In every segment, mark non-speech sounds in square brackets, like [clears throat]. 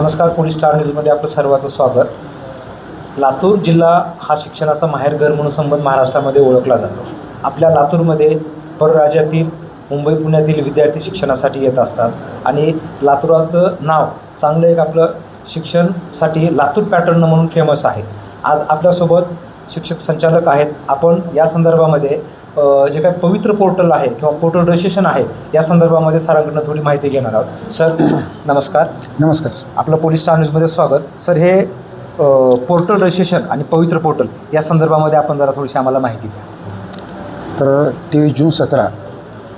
नमस्कार police star न्यूजमध्ये आपलं सर्वांचं स्वागत. लातूर जिल्हा हा शिक्षणाचा माहेरघर म्हणून संबंध महाराष्ट्रामध्ये ओळखला जातो. आपल्या लातूरमध्ये परराज्यातील मुंबई पुण्यातील विद्यार्थी शिक्षणासाठी येत असतात. आणि लातूराचं नाव चांगलं एक आपलं शिक्षणसाठी लातूर पॅटर्न म्हणून फेमस आहे. आज आपल्यासोबत शिक्षक संचालक आहेत. आपण या संदर्भामध्ये जे काही पवित्र पोर्टल आहे किंवा पोर्टल रजिस्ट्रेशन आहे या संदर्भामध्ये सरांकडनं थोडी माहिती घेणार आहोत. सर [clears throat] नमस्कार. नमस्कार. आपलं पोलीस स्टार न्यूजमध्ये स्वागत. सर हे पोर्टल रजिस्ट्रेशन आणि पवित्र पोर्टल या संदर्भामध्ये आपण जरा थोडीशी आम्हाला माहिती द्या. तर तेवीस जून सतरा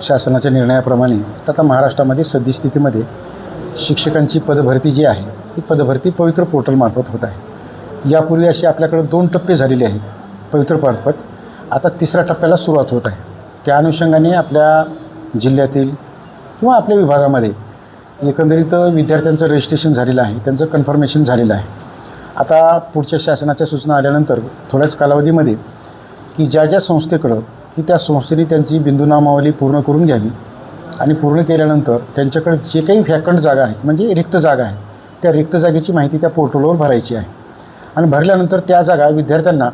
शासनाच्या निर्णयाप्रमाणे आता महाराष्ट्रामध्ये सद्यस्थितीमध्ये शिक्षकांची पदभरती जी आहे ती पदभरती पवित्र पोर्टलमार्फत होत आहे. यापूर्वी असे आपल्याकडे दोन टप्पे झालेले आहेत पवित्र मार्फत आता तिसऱ्या टप्प्याला सुरुवात होत आहे. त्या अनुषंगाने आपल्या जिल्ह्यातील किंवा आपल्या विभागामध्ये एकंदरीत विद्यार्थ्यांचं रजिस्ट्रेशन झालेलं आहे. त्यांचं कन्फर्मेशन झालेलं आहे. आता पुढच्या शासनाच्या सूचना आल्यानंतर थोड्याच कालावधीमध्ये की ज्या ज्या संस्थेकडं की त्या संस्थेने त्यांची बिंदूनामावली पूर्ण करून घ्यावी आणि पूर्ण केल्यानंतर त्यांच्याकडे जे काही व्हॅकंट जागा आहेत म्हणजे रिक्त जागा आहे त्या रिक्त जागेची माहिती त्या पोर्टलवर भरायची आहे. आणि भरल्यानंतर त्या जागा विद्यार्थ्यांना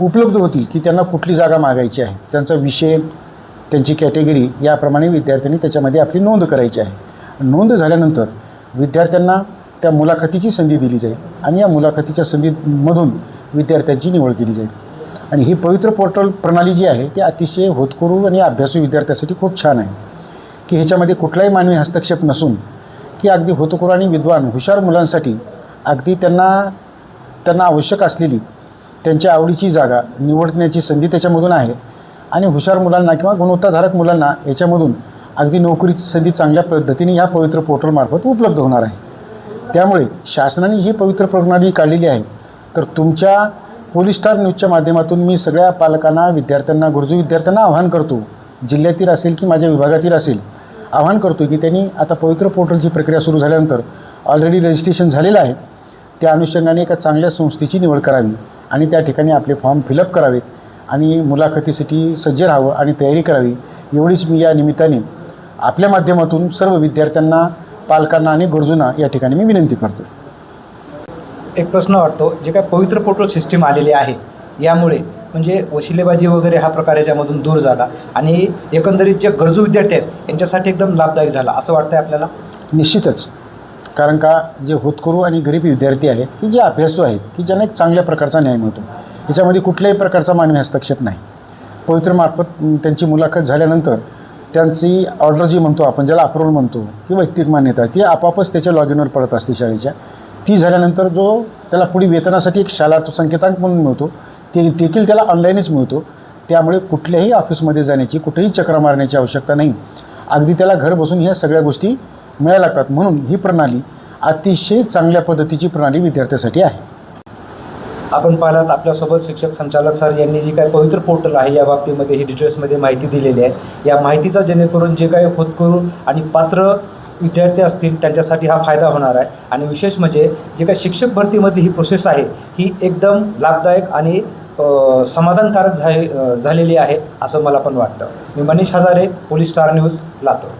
उपलब्ध होती की त्यांना कुठली जागा मागायची आहे त्यांचा विषय त्यांची कॅटेगरी याप्रमाणे विद्यार्थ्यांनी त्याच्यामध्ये आपली नोंद करायची आहे. नोंद झाल्यानंतर विद्यार्थ्यांना त्या मुलाखतीची संधी दिली जाईल आणि या मुलाखतीच्या संधीमधून विद्यार्थ्यांची निवड केली जाईल. आणि ही पवित्र पोर्टल प्रणाली जी आहे ती अतिशय होतकरू आणि अभ्यासू विद्यार्थ्यासाठी खूप छान आहे. की ह्याच्यामध्ये कुठलाही मानवी हस्तक्षेप नसून की अगदी होतकरू आणि विद्वान हुशार मुलांसाठी अगदी त्यांना त्यांना आवश्यक असलेली त्यांच्या आवडीची जागा निवडण्याची संधी त्याच्यामधून आहे. आणि हुशार मुलांना किंवा गुणवत्ताधारक मुलांना याच्यामधून अगदी नोकरीची संधी चांगल्या पद्धतीने या पवित्र पोर्टलमार्फत उपलब्ध होणार आहे. त्यामुळे शासनाने ही पवित्र प्रणाली काढलेली आहे. तर तुमच्या पोलीस स्टार न्यूजच्या माध्यमातून मी सगळ्या पालकांना विद्यार्थ्यांना गरजू विद्यार्थ्यांना आवाहन करतो. जिल्ह्यातील असेल की माझ्या विभागातील असेल आवाहन करतो की त्यांनी आता पवित्र पोर्टलची प्रक्रिया सुरू झाल्यानंतर ऑलरेडी रजिस्ट्रेशन झालेलं आहे. त्या अनुषंगाने एका चांगल्या संस्थेची निवड करावी. आणि त्या ठिकाणी आपले फॉर्म फिलअप करावेत आणि मुलाखतीसाठी सज्ज राहावं आणि तयारी करावी एवढीच मी या निमित्ताने आपल्या माध्यमातून सर्व विद्यार्थ्यांना पालकांना आणि गरजूंना या ठिकाणी मी विनंती करतो एक प्रश्न वाटतो जे काय पवित्र पोर्टल सिस्टीम आलेली आहे यामुळे म्हणजे वशिलेबाजी वगैरे हा प्रकार याच्यामधून दूर झाला आणि एकंदरीत जे गरजू विद्यार्थी आहेत यांच्यासाठी एकदम लाभदायक झाला असं वाटतंय आपल्याला? निश्चितच. कारण का जे होतकरू आणि गरीब विद्यार्थी आहेत की जे अभ्यासू आहेत की ज्यांना एक चांगल्या प्रकारचा न्याय मिळतो. याच्यामध्ये कुठल्याही प्रकारचा मानवी हस्तक्षेप नाही. पवित्र मार्फत त्यांची मुलाखत झाल्यानंतर त्यांची ऑर्डर जी म्हणतो आपण ज्याला अप्रुव्हल म्हणतो ती वैयक्तिक मान्यता ती आपापच त्याच्या लॉग इनवर पडत असते शाळेच्या. ती झाल्यानंतर जो त्याला पुढे वेतनासाठी एक शाला तो संकेतांक म्हणून मिळतो ते देखील त्याला ऑनलाईनच मिळतो. त्यामुळे कुठल्याही ऑफिसमध्ये जाण्याची कुठेही चक्र मारण्याची आवश्यकता नाही. अगदी त्याला घर बसून ह्या सगळ्या गोष्टी मिळायला लागतात. म्हणून ही प्रणाली अतिशय चांगल्या पद्धतीची प्रणाली विद्यार्थ्यासाठी आहे. आपण पाहिलात आपल्यासोबत शिक्षक संचालक सर यांनी जी काही पवित्र पोर्टल आहे या बाबतीमध्ये ही डिटेल्समध्ये माहिती दिलेली आहे. या माहितीचा जेणेकरून जे काही होतकरू आणि पात्र विद्यार्थी असतील त्यांच्यासाठी हा फायदा होणार आहे. आणि विशेष म्हणजे जे काही शिक्षक भरतीमध्ये ही प्रोसेस आहे ही एकदम लाभदायक आणि समाधानकारक झाले झालेली आहे असं मला पण वाटतं. मी Manish Hazare police star news Latur.